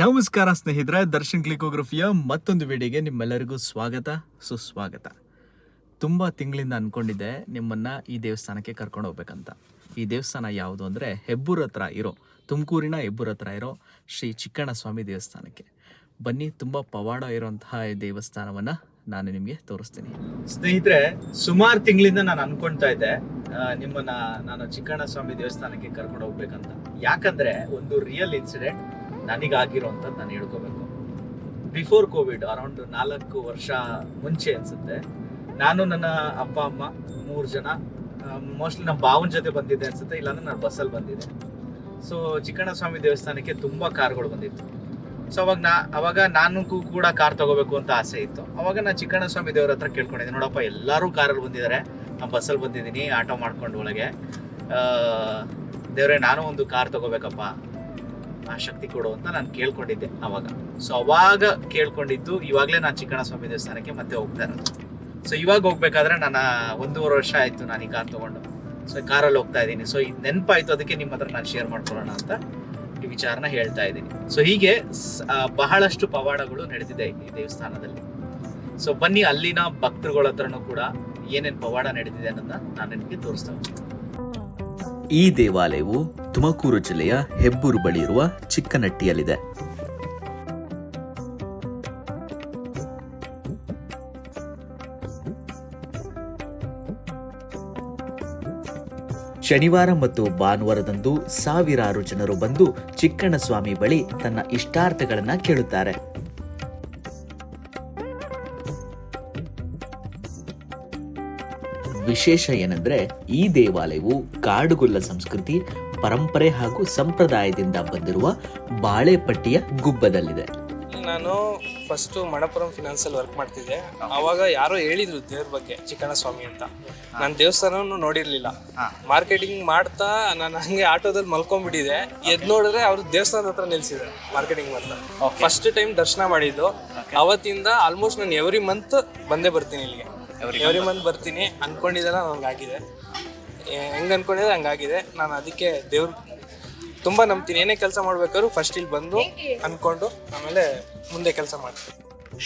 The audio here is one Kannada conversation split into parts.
ನಮಸ್ಕಾರ ಸ್ನೇಹಿತರೆ, ದರ್ಶನ್ ಕ್ಲಿಕೋಗ್ರಫಿಯ ಮತ್ತೊಂದು ವಿಡಿಯೋಗೆ ನಿಮ್ಮೆಲ್ಲರಿಗೂ ಸ್ವಾಗತ, ಸುಸ್ವಾಗತ. ತುಂಬ ತಿಂಗಳಿಂದ ಅಂದ್ಕೊಂಡಿದ್ದೆ ನಿಮ್ಮನ್ನು ಈ ದೇವಸ್ಥಾನಕ್ಕೆ ಕರ್ಕೊಂಡು ಹೋಗ್ಬೇಕಂತ. ಈ ದೇವಸ್ಥಾನ ಯಾವುದು ಅಂದರೆ ಹೆಬ್ಬೂರ ಹತ್ರ ಇರೋ, ತುಮಕೂರಿನ ಹೆಬ್ಬೂರ ಹತ್ರ ಇರೋ ಶ್ರೀ ಚಿಕ್ಕಣ್ಣ ಸ್ವಾಮಿ ದೇವಸ್ಥಾನಕ್ಕೆ. ಬನ್ನಿ, ತುಂಬ ಪವಾಡ ಇರುವಂತಹ ಈ ದೇವಸ್ಥಾನವನ್ನು ನಾನು ನಿಮಗೆ ತೋರಿಸ್ತೀನಿ. ಸ್ನೇಹಿತರೆ, ಸುಮಾರು ತಿಂಗಳಿಂದ ನಾನು ಅನ್ಕೊಳ್ತಾ ಇದ್ದೆ ನಿಮ್ಮನ್ನ ನಾನು ಚಿಕ್ಕಣ್ಣ ಸ್ವಾಮಿ ದೇವಸ್ಥಾನಕ್ಕೆ ಕರ್ಕೊಂಡು ಹೋಗ್ಬೇಕಂತ. ಯಾಕಂದ್ರೆ ಒಂದು ರಿಯಲ್ ಇನ್ಸಿಡೆಂಟ್ ನನಗಾಗಿರೋಂಥದ್ದು ನಾನು ಹೇಳ್ಕೋಬೇಕು. ಬಿಫೋರ್ ಕೋವಿಡ್ ಅರೌಂಡ್ ನಾಲ್ಕು ವರ್ಷ ಮುಂಚೆ ಅನಿಸುತ್ತೆ, ನಾನು ನನ್ನ ಅಪ್ಪ, ಅಮ್ಮ ಮೂರು ಜನ ಮೋಸ್ಟ್ಲಿ ನಮ್ಮ ಬಾವನ ಜೊತೆ ಬಂದಿದ್ದೆ ಅನಿಸುತ್ತೆ, ಇಲ್ಲಾಂದ್ರೆ ನಾನು ಬಸ್ಸಲ್ಲಿ ಬಂದಿದ್ದೆ. ಸೊ ಚಿಕ್ಕಣ್ಣ ಸ್ವಾಮಿ ದೇವಸ್ಥಾನಕ್ಕೆ ತುಂಬ ಕಾರ್ಗಳು ಬಂದಿತ್ತು. ಸೊ ಅವಾಗ ನಾ, ಅವಾಗ ನಾನು ಕೂಡ ಕಾರ್ ತಗೋಬೇಕು ಅಂತ ಆಸೆ ಇತ್ತು. ಅವಾಗ ನಾನು ಚಿಕ್ಕಣ್ಣಸ್ವಾಮಿ ದೇವರ ಹತ್ರ ಕೇಳ್ಕೊಂಡಿದ್ದೆ, ನೋಡಪ್ಪ, ಎಲ್ಲರೂ ಕಾರಲ್ಲಿ ಬಂದಿದ್ದಾರೆ ನಾನು ಬಸ್ಸಲ್ಲಿ ಬಂದಿದ್ದೀನಿ, ಆಟೋ ಮಾಡ್ಕೊಂಡು ಒಳಗೆ. ದೇವರೇ, ನಾನು ಒಂದು ಕಾರ್ ತಗೋಬೇಕಪ್ಪ ಶಕ್ತಿ ಕೊಡು ಅಂತ ನಾನು ಕೇಳ್ಕೊಂಡಿದ್ದೆ ಅವಾಗ. ಸೊ ಅವಾಗ ಕೇಳ್ಕೊಂಡಿದ್ದು ಇವಾಗಲೇ ನಾನು ಚಿಕ್ಕಣ ಸ್ವಾಮಿ ದೇವಸ್ಥಾನಕ್ಕೆ ಮತ್ತೆ ಹೋಗ್ತಾ ಇರೋದು. ಸೊ ಇವಾಗ ಹೋಗ್ಬೇಕಾದ್ರೆ ನಾನು ಒಂದೂವರೆ ವರ್ಷ ಆಯಿತು ನಾನು ಈ ಕಾರ್ ತೊಗೊಂಡು. ಸೊ ಕಾರಲ್ಲಿ ಹೋಗ್ತಾ ಇದ್ದೀನಿ. ಸೊ ಈ ನೆನಪಾಯಿತು, ಅದಕ್ಕೆ ನಿಮ್ಮ ಹತ್ರ ನಾನು ಶೇರ್ ಮಾಡ್ಕೊಳ್ಳೋಣ ಅಂತ ಈ ವಿಚಾರನ ಹೇಳ್ತಾ ಇದ್ದೀನಿ. ಸೊ ಹೀಗೆ ಬಹಳಷ್ಟು ಪವಾಡಗಳು ನಡೆದಿದೆ ಈ ದೇವಸ್ಥಾನದಲ್ಲಿ. ಸೊ ಬನ್ನಿ ಅಲ್ಲಿನ ಭಕ್ತರುಗಳ ಹತ್ರನೂ ಕೂಡ ಏನೇನು ಪವಾಡ ನಡೆದಿದೆ ಅನ್ನೋದನ್ನ ನಾನು ನಿಮಗೆ ತೋರಿಸ್ತಾ ಹೋಗ್ತೀನಿ. ಈ ದೇವಾಲಯವು ತುಮಕೂರು ಜಿಲ್ಲೆಯ ಹೆಬ್ಬೂರು ಬಳಿ ಇರುವ ಚಿಕ್ಕನಟ್ಟಿಯಲ್ಲಿದೆ. ಶನಿವಾರ ಮತ್ತು ಭಾನುವಾರದಂದು ಸಾವಿರಾರು ಜನರು ಬಂದು ಚಿಕ್ಕಣ್ಣ ಸ್ವಾಮಿ ಬಳಿ ತನ್ನ ಇಷ್ಟಾರ್ಥಗಳನ್ನು ಕೇಳುತ್ತಾರೆ. ವಿಶೇಷ ಏನಂದ್ರೆ ಈ ದೇವಾಲಯವು ಕಾಡುಗುಲ್ಲ ಸಂಸ್ಕೃತಿ ಪರಂಪರೆ ಹಾಗೂ ಸಂಪ್ರದಾಯದಿಂದ ಬಂದಿರುವ ಬಾಳೆಪಟ್ಟಿಯ ಗುಬ್ಬದಲ್ಲಿದೆ. ನಾನು ಫಸ್ಟ್ ಮಣಪುರಂ ಫಿನಾನ್ಸ್ ಅಲ್ಲಿ ವರ್ಕ್ ಮಾಡ್ತಿದ್ದೆ. ಅವಾಗ ಯಾರೋ ಹೇಳಿದ್ರು ದೇವ್ರ ಬಗ್ಗೆ ಚಿಕ್ಕಣ ಸ್ವಾಮಿ ಅಂತ. ನಾನು ದೇವಸ್ಥಾನವನ್ನು ನೋಡಿರ್ಲಿಲ್ಲ. ಮಾರ್ಕೆಟಿಂಗ್ ಮಾಡ್ತಾ ನಾನು ಹಂಗೆ ಆಟೋದಲ್ಲಿ ಮಲ್ಕೊಂಡ್ಬಿಟ್ಟಿದೆ ಎದ್ ನೋಡಿದ್ರೆ ಅವ್ರು ದೇವಸ್ಥಾನದ ಹತ್ರ ನಿಲ್ಸಿದ್ದಾರೆ ಮಾರ್ಕೆಟಿಂಗ್ ಮಾಡ್ತಾ. ಫಸ್ಟ್ ಟೈಮ್ ದರ್ಶನ ಮಾಡಿದ್ದು. ಅವತ್ತಿಂದ ಆಲ್ಮೋಸ್ಟ್ ನಾನು ಎವ್ರಿ ಮಂತ್ ಬಂದೇ ಬರ್ತೀನಿ ಇಲ್ಲಿಗೆ. ಎವ್ರಿ ಮಂತ್ ಬರ್ತೀನಿ. ಅನ್ಕೊಂಡಿದ್ದೆಲ್ಲ ನಂಗಾಗಿದೆ. ಹೆಂಗೆ ಅನ್ಕೊಂಡಿದ್ರೆ ಹಂಗಾಗಿದೆ. ನಾನು ಅದಕ್ಕೆ ದೇವ್ರ ತುಂಬ ನಂಬ್ತೀನಿ. ಏನೇ ಕೆಲಸ ಮಾಡ್ಬೇಕಾದ್ರೂ ಫಸ್ಟ್ ಇಲ್ಲಿ ಬಂದು ಅನ್ಕೊಂಡು ಆಮೇಲೆ ಮುಂದೆ ಕೆಲಸ ಮಾಡ್ತೀನಿ.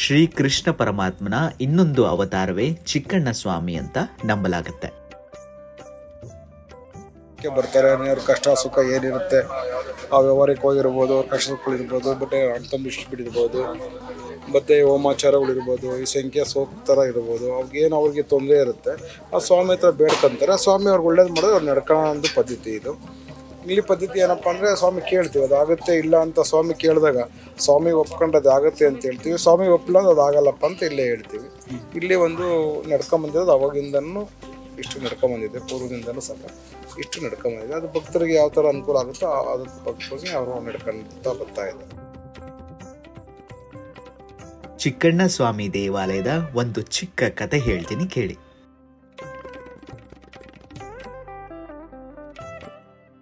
ಶ್ರೀ ಕೃಷ್ಣ ಪರಮಾತ್ಮನ ಇನ್ನೊಂದು ಅವತಾರವೇ ಚಿಕ್ಕಣ್ಣ ಸ್ವಾಮಿ ಅಂತ ನಂಬಲಾಗುತ್ತೆ. ಕ್ಕೆ ಬರ್ತಾರೆ ಅವ್ರ ಕಷ್ಟ ಸುಖ ಏನಿರುತ್ತೆ ಆ ವ್ಯವಹಾರಕ್ಕೆ ಹೋಗಿರ್ಬೋದು ಅವ್ರ ಕಷ್ಟ ಸುಖಗಳಿರ್ಬೋದು ಬಟ್ಟೆ ಅಣ್ತಂಬಿಷ್ಟು ಬಿಟ್ಟಿರ್ಬೋದು. ಮತ್ತೆ ಹೋಮಾಚಾರಗಳಿರ್ಬೋದು, ಈ ಸಂಖ್ಯೆ ಸೋಕ್ ಥರ ಇರ್ಬೋದು ಅವ್ರಿಗೇನು ಅವ್ರಿಗೆ ತೊಂದರೆ ಇರುತ್ತೆ. ಆ ಸ್ವಾಮಿ ಹತ್ರ ಬೇಡ್ಕೊಂತಾರೆ, ಆ ಸ್ವಾಮಿ ಅವ್ರಿಗೆ ಒಳ್ಳೇದು ಮಾಡೋದು ಅವ್ರು ನಡ್ಕೊಳ್ಳೋ ಒಂದು ಪದ್ಧತಿ ಇದು. ಇಲ್ಲಿ ಪದ್ಧತಿ ಏನಪ್ಪ ಅಂದರೆ ಸ್ವಾಮಿ ಕೇಳ್ತೀವಿ, ಅದು ಆಗುತ್ತೆ ಇಲ್ಲ ಅಂತ ಸ್ವಾಮಿ ಕೇಳಿದಾಗ ಸ್ವಾಮಿ ಒಪ್ಕೊಂಡ್ರೆ ಅದು ಆಗುತ್ತೆ ಅಂತ ಹೇಳ್ತೀವಿ, ಸ್ವಾಮಿ ಒಪ್ಪಲ್ಲ ಅದು ಆಗಲ್ಲಪ್ಪ ಅಂತ ಇಲ್ಲೇ ಹೇಳ್ತೀವಿ. ಇಲ್ಲಿ ಒಂದು ನಡ್ಕೊಂಬಂದಿರೋದು ಅವಾಗಿಂದನೂ ಇಷ್ಟು ನಡ್ಕೊಂಬಂದಿದೆ, ಪೂರ್ವದಿಂದನೂ ಸಹ ಇಷ್ಟು ನಡ್ಕೊಂಬಂದಿದೆ. ಅದು ಭಕ್ತರಿಗೆ ಯಾವ ಥರ ಅನುಕೂಲ ಆಗುತ್ತೋ ಅದಕ್ಕೆ ಬಗ್ಗೆ ಅವರು ನಡ್ಕೊಂತ ಬರ್ತಾ ಇದ್ದಾರೆ. ಚಿಕ್ಕಣ್ಣ ಸ್ವಾಮಿ ದೇವಾಲಯದ ಒಂದು ಚಿಕ್ಕ ಕತೆ ಹೇಳ್ತೀನಿ ಕೇಳಿ.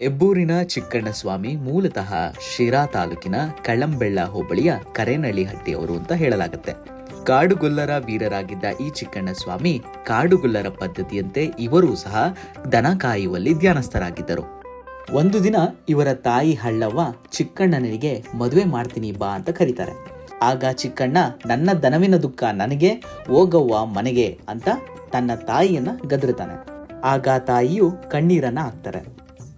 ಎಬ್ಬೂರಿನ ಚಿಕ್ಕಣ್ಣ ಸ್ವಾಮಿ ಮೂಲತಃ ಶಿರಾ ತಾಲೂಕಿನ ಕಳಂಬೆಳ್ಳ ಹೋಬಳಿಯ ಕರೇನಳ್ಳಿಹಟ್ಟಿಯವರು ಅಂತ ಹೇಳಲಾಗುತ್ತೆ. ಕಾಡುಗೊಲ್ಲರ ವೀರರಾಗಿದ್ದ ಈ ಚಿಕ್ಕಣ್ಣ ಸ್ವಾಮಿ ಕಾಡುಗೊಲ್ಲರ ಪದ್ಧತಿಯಂತೆ ಇವರೂ ಸಹ ದನ ಕಾಯುವಲ್ಲಿ ಧ್ಯಾನಸ್ಥರಾಗಿದ್ದರು. ಒಂದು ದಿನ ಇವರ ತಾಯಿ ಹಳ್ಳವ್ವ ಚಿಕ್ಕಣ್ಣನಿಗೆ ಮದುವೆ ಮಾಡ್ತೀನಿ ಬಾ ಅಂತ ಕರೀತಾರೆ. ಆಗ ಚಿಕ್ಕಣ್ಣ, ನನ್ನ ದನವಿನ ದುಃಖ ನನಗೆ, ಹೋಗವ್ವ ಮನೆಗೆ ಅಂತ ತನ್ನ ತಾಯಿಯನ್ನ ಗದರುತ್ತಾನೆ ಆಗ ತಾಯಿಯು ಕಣ್ಣೀರನ್ನ ಹಾಕ್ತಾರೆ.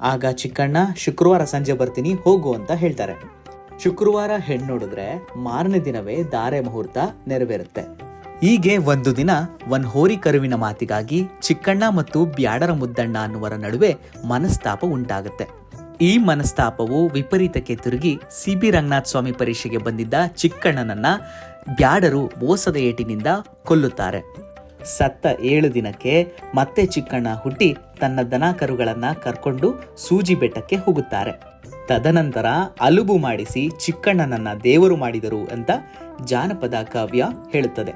ಆಗ ಚಿಕ್ಕಣ್ಣ, ಶುಕ್ರವಾರ ಸಂಜೆ ಬರ್ತೀನಿ, ಹೋಗು ಅಂತ ಹೇಳ್ತಾರೆ. ಶುಕ್ರವಾರ ಹೆಣ್ಣು ನೋಡಿದ್ರೆ ಮಾರನೇ ದಿನವೇ ಧಾರೆ ಮುಹೂರ್ತ ನೆರವೇರುತ್ತೆ. ಹೀಗೆ ಒಂದು ದಿನ ಒನ್ ಹೋರಿ ಕರುವಿನ ಮಾತಿಗಾಗಿ ಚಿಕ್ಕಣ್ಣ ಮತ್ತು ಬ್ಯಾಡರ ಮುದ್ದಣ್ಣ ಅನ್ನುವರ ನಡುವೆ ಮನಸ್ತಾಪ ಉಂಟಾಗುತ್ತೆ. ಈ ಮನಸ್ತಾಪವು ವಿಪರೀತಕ್ಕೆ ತಿರುಗಿ ಸಿ ಬಿ ರಂಗನಾಥ್ ಸ್ವಾಮಿ ಪರೀಕ್ಷೆಗೆ ಬಂದಿದ್ದ ಚಿಕ್ಕಣ್ಣನನ್ನ ಬ್ಯಾಡರು ಮೋಸದ ಏಟಿನಿಂದ ಕೊಲ್ಲುತ್ತಾರೆ. ಸತ್ತ ಏಳು ದಿನಕ್ಕೆ ಮತ್ತೆ ಚಿಕ್ಕಣ್ಣ ಹುಟ್ಟಿ ತನ್ನ ದನ ಕರುಗಳನ್ನ ಕರ್ಕೊಂಡು ಸೂಜಿ ಬೆಟ್ಟಕ್ಕೆ ಹೋಗುತ್ತಾರೆ. ತದನಂತರ ಅಲುಬು ಮಾಡಿಸಿ ಚಿಕ್ಕಣ್ಣನನ್ನ ದೇವರು ಮಾಡಿದರು ಅಂತ ಜಾನಪದ ಕಾವ್ಯ ಹೇಳುತ್ತದೆ.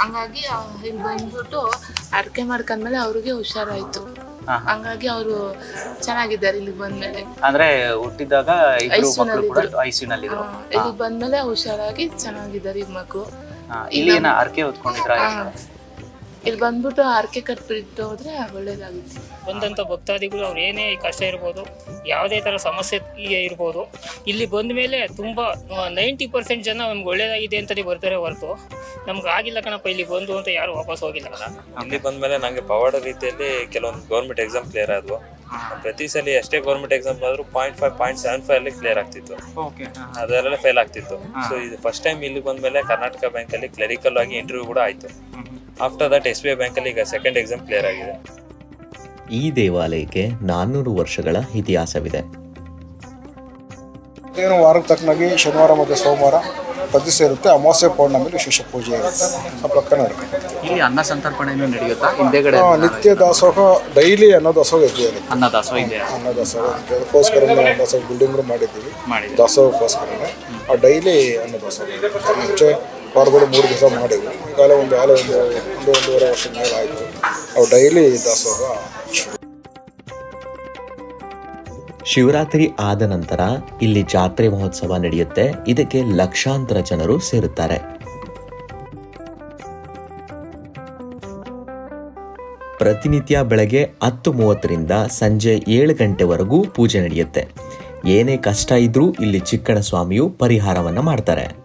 ಹಂಗಾಗಿ ಇಲ್ಲಿ ಬಂದ್ಬಿಟ್ಟು ಅಡ್ಕೆ ಮಾಡ್ಕೊಂಡ್ಮೇಲೆ ಅವ್ರಿಗೆ ಹುಷಾರಾಯ್ತು. ಹಂಗಾಗಿ ಅವರು ಚೆನ್ನಾಗಿದ್ದಾರೆ ಇಲ್ಲಿ ಬಂದ್ಮೇಲೆ. ಅಂದ್ರೆ ಹುಟ್ಟಿದಾಗ ಇಲ್ಲಿ ಬಂದ್ಮೇಲೆ ಹುಷಾರಾಗಿ ಚೆನ್ನಾಗಿದ್ದಾರೆ ಈ ಮಗು ಇಲ್ಲಿ ಏನ ಅರ್ಕೆ ಹೊತ್ಕೊಂಡಿದ್ರ ಇಲ್ಲಿ ಬಂದ್ಬಿಟ್ಟು ಹರಕೆ ಕಟ್ಬಿಟ್ಟು ಹೋದ್ರೆ ಒಳ್ಳೇದಾಗುತ್ತೆ. ಬಂದಂತ ಭಕ್ತಾದಿಗಳು ಅವ್ರು ಏನೇ ಕಷ್ಟ ಇರ್ಬೋದು ಯಾವುದೇ ತರ ಸಮಸ್ಯೆ ಇರ್ಬೋದು ಇಲ್ಲಿ ಬಂದ ಮೇಲೆ ತುಂಬಾ ನೈಂಟಿ ಪರ್ಸೆಂಟ್ ಜನ ನಮ್ಗೆ ಒಳ್ಳೇದಾಗಿದೆ ಅಂತಲೇ ಬರ್ತಾರೆ ಹೊರತು. ನಮ್ಗೆ ಆಗಿಲ್ಲ ಕಣಪ್ಪ ಇಲ್ಲಿ ಬಂದು ಅಂತ ಯಾರು ವಾಪಸ್ ಹೋಗಿಲ್ಲ ಇಲ್ಲಿ ಬಂದ್ಮೇಲೆ ನಂಗೆ ಪವಾಡ ರೀತಿಯಲ್ಲಿ ಕೆಲವೊಂದು ಗೌರ್ಮೆಂಟ್ ಎಕ್ಸಾಮ್ ಕ್ಲಿಯರ್ ಆದ್ವು. ಪ್ರತಿ ಸಲ ಎಷ್ಟೇ ಗೌರ್ಮೆಂಟ್ ಎಕ್ಸಾಮ್ ಆದ್ರೂ point five point seven five ಅಲ್ಲಿ ಕ್ಲಿಯರ್ ಆಗ್ತಿತ್ತು. ಓಕೆ ಅದರಲ್ಲೇ ಫೇಲ್ ಆಗ್ತಿತ್ತು. ಸೊ ಇದು ಫಸ್ಟ್ ಟೈಮ್ ಇಲ್ಲಿ ಬಂದ್ಮೇಲೆ ಕರ್ನಾಟಕ ಬ್ಯಾಂಕ್ ಅಲ್ಲಿ ಕ್ಲರಿಕಲ್ ಆಗಿ ಇಂಟರ್ವ್ಯೂ ಕೂಡ ಆಯ್ತು. After that S B I bank ಅಲ್ಲಿ ಈಗ ಸೆಕೆಂಡ್ ಎಕ್ಸಾಮ್ ಕ್ಲಿಯರ್ ಆಗಿದೆ. ಈ ದೇವಾಲಯಕ್ಕೆ ನಾನ್ನೂರು ವರ್ಷಗಳ ಇತಿಹಾಸವಿದೆ. ಏನು ವಾರಕ್ಕೆ ತಕ್ಕನಾಗಿ ಶನಿವಾರ ಮತ್ತು ಸೋಮವಾರ ಪ್ರತಿಷ್ಠೆ ಇರುತ್ತೆ ಅಮಾವಾಸ್ಯ ಪೌರ್ಣಮಿಲಿ ವಿಶೇಷ ಪೂಜೆ. ಇರುತ್ತೆ ಆ ಪ್ರಕಾರ ನಡ್ಕೊಂಡು ಇಲ್ಲಿ ಅನ್ನ ಸಂತರ್ಪಣೆಯನ್ನು ನಡೆಯುತ್ತಾ? ಹಿಂದೆಗಡೆ ನಿತ್ಯ ದಾಸೋಹ ಡೈಲಿ ಅನ್ನೋ ದಾಸೋಹ ಇದ್ದೇ ಇರುತ್ತೆ ಅನ್ನ ದಾಸೋಹ ಇದೆ. ಅನ್ನ ದಾಸೋಹ ಇರುತ್ತೆ. ಅದಕ್ಕೋಸ್ಕರ ನಾವು ದಾಸೋಹ ಬಿಲ್ಡಿಂಗ್ ಮಾಡಿದ್ದೀವಿ. ಮಾಡಿದ್ದೀವಿ. ದಾಸೋಹಕ್ಕೋಸ್ಕರನೇ. ಆ ಡೈಲಿ ಅನ್ನ ದಾಸೋಹ ಇರುತ್ತೆ. ಮುಂಚೆ ವಾರದಲ್ಲಿ ಮೂರು ದಿವಸ ಮಾಡಿದ್ವಿ. ಈಗಾಗಲೇ ಒಂದು ಆಲೆ ಒಂದು ಒಂದು ಒಂದೂವರೆ ವರ್ಷದ ಮೇಲೆ ಆಯಿತು ಅವು ಡೈಲಿ ದಾಸೋಹ. ಶುರು ಶಿವರಾತ್ರಿ ಆದ ನಂತರ ಇಲ್ಲಿ ಜಾತ್ರೆ ಮಹೋತ್ಸವ ನಡೆಯುತ್ತೆ. ಇದಕ್ಕೆ ಲಕ್ಷಾಂತರ ಜನರು ಸೇರುತ್ತಾರೆ. ಪ್ರತಿನಿತ್ಯ ಬೆಳಗ್ಗೆ ಹತ್ತು ಮೂವತ್ತರಿಂದ ಸಂಜೆ ಏಳು ಗಂಟೆವರೆಗೂ ಪೂಜೆ ನಡೆಯುತ್ತೆ. ಏನೇ ಕಷ್ಟ ಇದ್ರೂ ಇಲ್ಲಿ ಚಿಕ್ಕಣ ಸ್ವಾಮಿಯು ಪರಿಹಾರವನ್ನು ಮಾಡ್ತಾರೆ.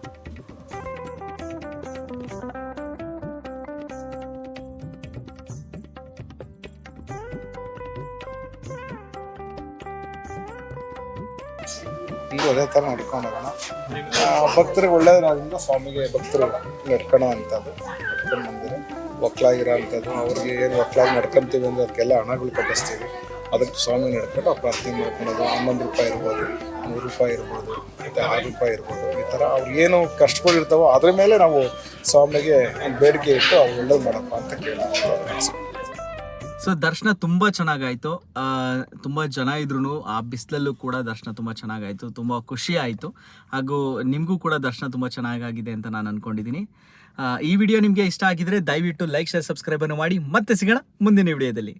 ಥರ ನಡ್ಕೊಂಡು ಹೋಗೋಣ ಭಕ್ತರಿಗೆ ಒಳ್ಳೇದಾದ್ರಿಂದ ಸ್ವಾಮಿಗೆ ಭಕ್ತರು ನಡ್ಕೊಳೋ ಅಂಥದ್ದು, ನಡ್ಕೊಂಡು ಬಂದಿರೋ. ಒಕ್ಲಾಗಿರೋ ಅಂಥದ್ದು ಅವ್ರಿಗೆ ಏನು ಒಕ್ಲಾಗಿ ನಡ್ಕೊಂತೀವಿ ಅಂದರೆ ಅದಕ್ಕೆಲ್ಲ ಹಣಗಳು ಕಟ್ಟಿಸ್ತೀವಿ. ಅದಕ್ಕೆ ಸ್ವಾಮಿ ನಡ್ಕೊಂಡು ಆ ಪ್ರಾರ್ಥನೆ ಮಾಡ್ಕೊಳೋದು. ಹನ್ನೊಂದು ರೂಪಾಯಿ ಇರ್ಬೋದು, ನೂರು ರೂಪಾಯಿ ಇರ್ಬೋದು, ಮತ್ತು ಆರು ರೂಪಾಯಿ ಇರ್ಬೋದು, ಈ ಥರ ಅವ್ರು ಏನು ಕಷ್ಟಗಳು ಇರ್ತಾವೋ ಅದ್ರ ಮೇಲೆ ನಾವು ಸ್ವಾಮಿಗೆ ಬೇಡಿಕೆ ಇಟ್ಟು ಅವ್ರು ಒಳ್ಳೇದು ಮಾಡಪ್ಪ ಅಂತ ಕೇಳೋಣ ಸೊ ದರ್ಶನ ತುಂಬ ಚೆನ್ನಾಗಾಯಿತು. ತುಂಬ ಜನ ಇದ್ರು ಆ ಬಿಸಿಲಲ್ಲೂ ಕೂಡ ದರ್ಶನ ತುಂಬ ಚೆನ್ನಾಗಾಯಿತು, ತುಂಬ ಖುಷಿ ಆಯಿತು. ಹಾಗೂ ನಿಮಗೂ ಕೂಡ ದರ್ಶನ ತುಂಬ ಚೆನ್ನಾಗಾಗಿದೆ ಅಂತ ನಾನು ಅಂದ್ಕೊಂಡಿದ್ದೀನಿ ಈ ವಿಡಿಯೋ ನಿಮಗೆ ಇಷ್ಟ ಆಗಿದ್ರೆ ದಯವಿಟ್ಟು ಲೈಕ್, ಶೇರ್ ಸಬ್ಸ್ಕ್ರೈಬನ್ನು ಮಾಡಿ. ಮತ್ತೆ ಸಿಗೋಣ ಮುಂದಿನ ವಿಡಿಯೋದಲ್ಲಿ.